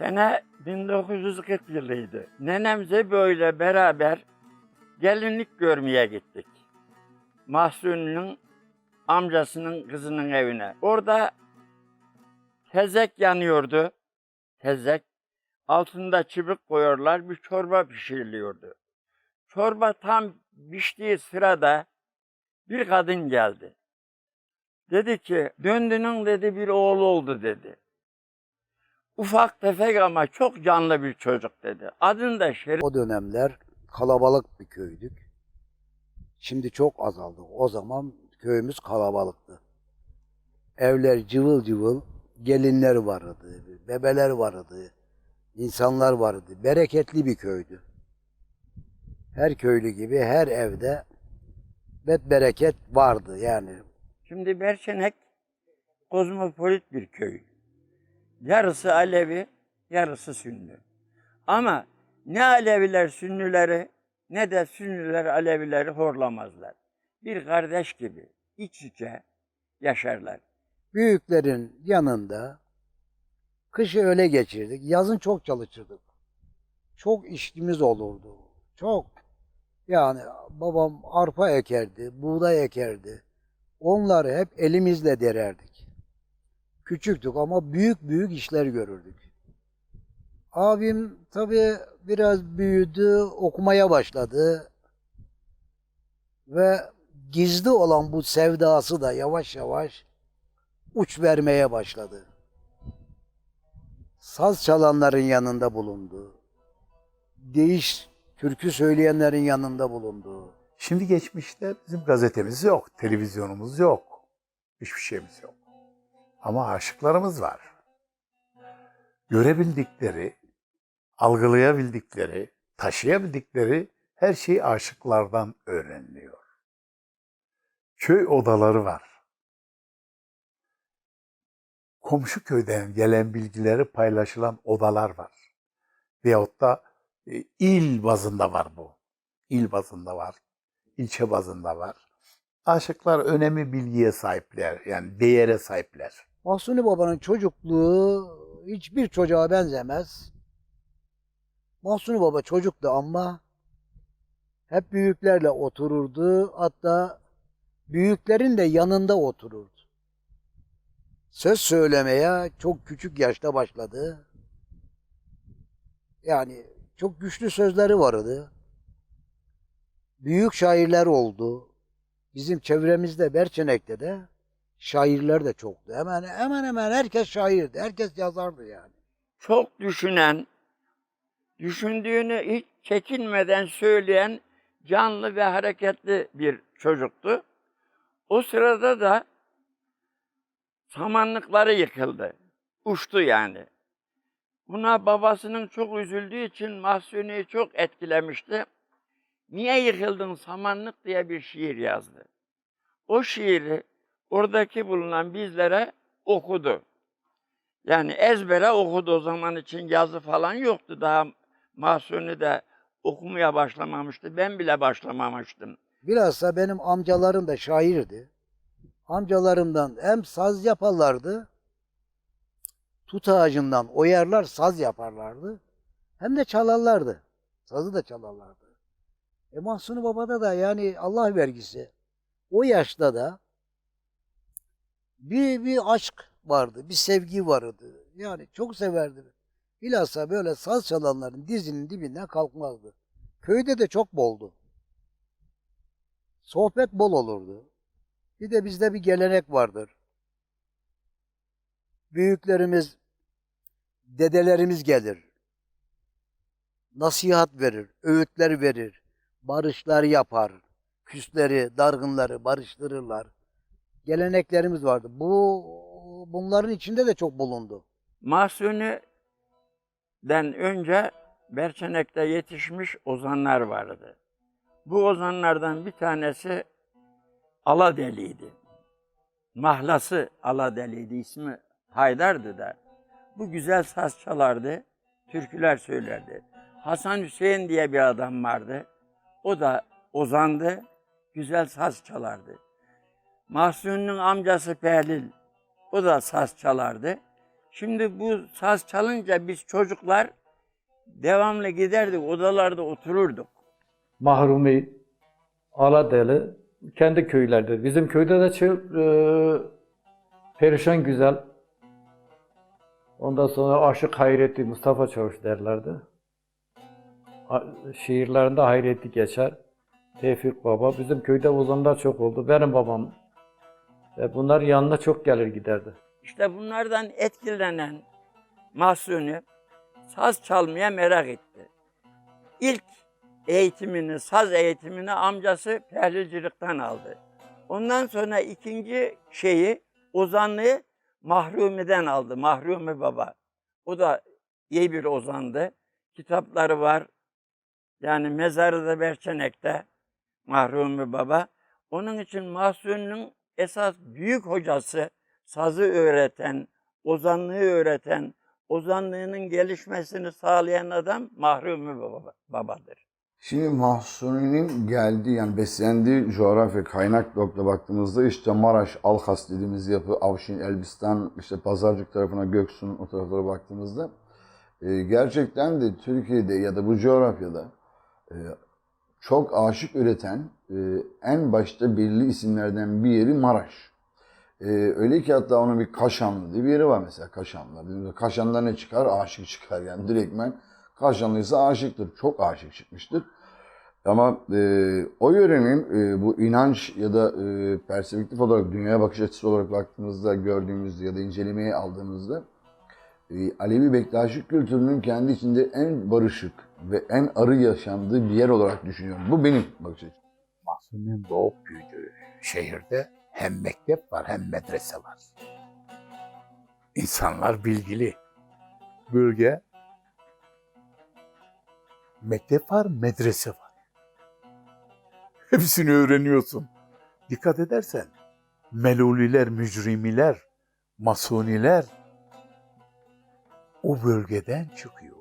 Sene 1940 yılıydı. Nenemze böyle beraber gelinlik görmeye gittik. Mahsuni'nin amcasının kızının evine. Orada tezek yanıyordu. Tezek. Altında çubuk koyuyorlar. Bir çorba pişiriliyordu. Çorba tam piştiği sırada bir kadın geldi. Dedi ki döndünün dedi bir oğlu oldu dedi. Ufak tefek ama çok canlı bir çocuk dedi. Adını da Şerif O dönemler kalabalık bir köydük. Şimdi çok azaldı. O zaman köyümüz kalabalıktı. Evler cıvıl cıvıl, gelinler vardı, bebeler vardı, insanlar vardı. Bereketli bir köydü. Her köylü gibi her evde bet bereket vardı yani. Şimdi Berçenek kozmopolit bir köy. Yarısı Alevi, yarısı Sünni. Ama ne Aleviler Sünnileri ne de Sünniler Alevileri horlamazlar. Bir kardeş gibi iç içe yaşarlar. Büyüklerin yanında kışı öyle geçirdik. Yazın çok çalışırdık. Çok işimiz olurdu. Çok. Yani babam arpa ekerdi, buğday ekerdi. Onları hep elimizle dererdik. Küçüktük ama büyük büyük işler görürdük. Abim tabii biraz büyüdü, okumaya başladı. Ve gizli olan bu sevdası da yavaş yavaş uç vermeye başladı. Saz çalanların yanında bulundu. Değiş türkü söyleyenlerin yanında bulundu. Şimdi geçmişte bizim gazetemiz yok, televizyonumuz yok. Hiçbir şeyimiz yok. Ama aşıklarımız var. Görebildikleri, algılayabildikleri, taşıyabildikleri her şey aşıklardan öğreniliyor. Köy odaları var. Komşu köyden gelen bilgileri paylaşılan odalar var. Veyahut da e, il bazında var bu. İl bazında var ilçe bazında var. Aşıklar önemi bilgiye sahipler, yani değere sahipler. Mahsuni Baba'nın çocukluğu hiçbir çocuğa benzemez. Mahsuni Baba çocuktu ama hep büyüklerle otururdu. Hatta büyüklerin de yanında otururdu. Söz söylemeye çok küçük yaşta başladı. Yani çok güçlü sözleri vardı. Büyük şairler oldu. Bizim çevremizde Berçenek'te de şairler de çoktu. Hemen hemen hemen herkes şairdi. Herkes yazardı yani. Çok düşünen, düşündüğünü hiç çekinmeden söyleyen canlı ve hareketli bir çocuktu. O sırada da samanlıkları yıkıldı. Uçtu yani. Buna babasının çok üzüldüğü için Mahsuni'yi çok etkilemişti. Niye yıkıldın samanlık diye bir şiir yazdı. O şiiri oradaki bulunan bizlere okudu. Yani ezbere okudu o zaman için yazı falan yoktu. Daha Mahsuni de okumaya başlamamıştı. Ben bile başlamamıştım. Bilhassa benim amcalarım da şairdi. Amcalarımdan hem saz yaparlardı, tut ağacından oyarlar, saz yaparlardı. Hem de çalarlardı. Sazı da çalarlardı. E Mahsuni Baba'da da yani Allah vergisi o yaşta da bir, bir aşk vardı, bir sevgi vardı. Yani çok severdi. Bilhassa böyle saz çalanların dizinin dibinden kalkmazdı. Köyde de çok boldu. Sohbet bol olurdu. Bir de bizde bir gelenek vardır. Büyüklerimiz, dedelerimiz gelir. Nasihat verir, öğütler verir barışlar yapar. Küsleri, dargınları barıştırırlar. Geleneklerimiz vardı. Bu bunların içinde de çok bulundu. Mahsuni'den önce Berçenek'te yetişmiş ozanlar vardı. Bu ozanlardan bir tanesi Aladeliydi. Mahlası Aladeliydi. ismi Haydar'dı da. Bu güzel saz çalardı, türküler söylerdi. Hasan Hüseyin diye bir adam vardı. O da ozandı, güzel saz çalardı. Mahsuni'nin amcası Pehlil, o da saz çalardı. Şimdi bu saz çalınca biz çocuklar devamlı giderdik odalarda otururduk. Mahrumi, Aladeli, kendi köylerde. Bizim köyde de çok e, perişan güzel. Ondan sonra Aşık Hayrettin, Mustafa Çavuş derlerdi. Şiirlerinde Hayrettin geçer. Tevfik Baba. Bizim köyde ozanlar çok oldu. Benim babam. Ve bunlar yanına çok gelir giderdi. İşte bunlardan etkilenen Mahsuni saz çalmaya merak etti. İlk eğitimini, saz eğitimini amcası pehlilcilikten aldı. Ondan sonra ikinci şeyi, ozanlığı Mahrumi'den aldı. Mahrumi Baba. O da iyi bir ozandı. Kitapları var. Yani mezarı da Berçenek'te Mahrumi Baba. Onun için Mahsuni'nin esas büyük hocası, sazı öğreten, ozanlığı öğreten, ozanlığının gelişmesini sağlayan adam Mahrumi Baba, Baba'dır. Şimdi Mahsuni'nin geldiği yani beslendiği coğrafya kaynak nokta baktığımızda işte Maraş, Alkas dediğimiz yapı, Avşin, Elbistan, işte Pazarcık tarafına, Göksun o taraflara baktığımızda e, gerçekten de Türkiye'de ya da bu coğrafyada e, çok aşık üreten e, en başta belli isimlerden bir yeri Maraş. E, öyle ki hatta onun bir Kaşanlı diye bir yeri var mesela Kaşanlı. Kaşan'da ne çıkar? Aşık çıkar yani direktmen. Kaşanlıysa aşıktır. Çok aşık çıkmıştır. Ama e, o yörenin e, bu inanç ya da e, perspektif olarak dünyaya bakış açısı olarak baktığımızda gördüğümüzde ya da incelemeye aldığımızda e, Alevi Bektaşi kültürünün kendi içinde en barışık ve en arı yaşandığı bir yer olarak düşünüyorum. Bu benim bakış açım. Mahsuni'nin doğup büyüdüğü şehirde hem mektep var hem medrese var. İnsanlar bilgili. Bölge mektep var, medrese var. Hepsini öğreniyorsun. Dikkat edersen meluliler, mücrimiler, masoniler o bölgeden çıkıyor.